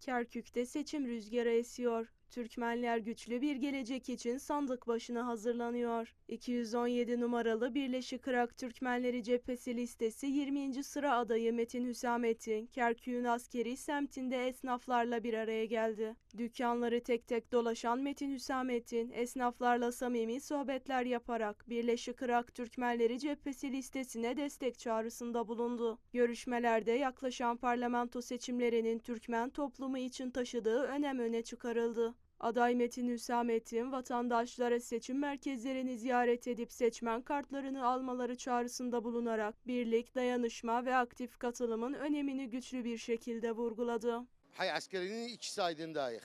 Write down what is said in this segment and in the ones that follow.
Kerkük'te seçim rüzgarı esiyor. Türkmenler güçlü bir gelecek için sandık başına hazırlanıyor. 217 numaralı Birleşik Irak Türkmenleri Cephesi listesi 20. sıra adayı Metin Hüsamettin, Kerkük'ün askeri semtinde esnaflarla bir araya geldi. Dükkanları tek tek dolaşan Metin Hüsamettin, esnaflarla samimi sohbetler yaparak Birleşik Irak Türkmenleri Cephesi listesine destek çağrısında bulundu. Görüşmelerde yaklaşan parlamento seçimlerinin Türkmen toplumu için taşıdığı önem öne çıkarıldı. Aday Metin Hüsamettin vatandaşlara seçim merkezlerini ziyaret edip seçmen kartlarını almaları çağrısında bulunarak birlik, dayanışma ve aktif katılımın önemini güçlü bir şekilde vurguladı. Hay askerinin ikisi aydındayıq.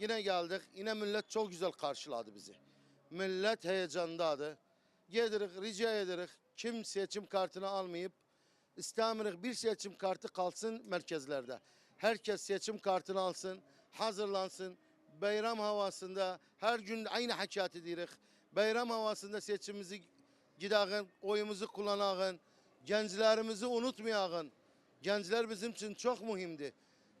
Yine geldik. Yine millet çok güzel karşıladı bizi. Millet heyecandadır. Gedirik, rica edirik. Kim seçim kartını almayıp istemirik bir seçim kartı kalsın merkezlerde. Herkes seçim kartını alsın, hazırlansın. Bayram havasında her gün aynı hakikat edirik. Bayram havasında seçimimizi gidağın, oyumuzu kullanağın, gençlerimizi unutmayağın. Gençler bizim için çok mühimdi.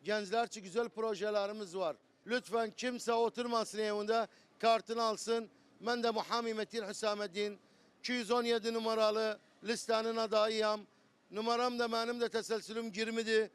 Gençler için güzel projelerimiz var. Lütfen kimse oturmasın evinde kartını alsın. Ben de Muhammed Metin Hüsamettin 217 numaralı listenin adayıyım. Numaram da benim de teselsülüm 20'di.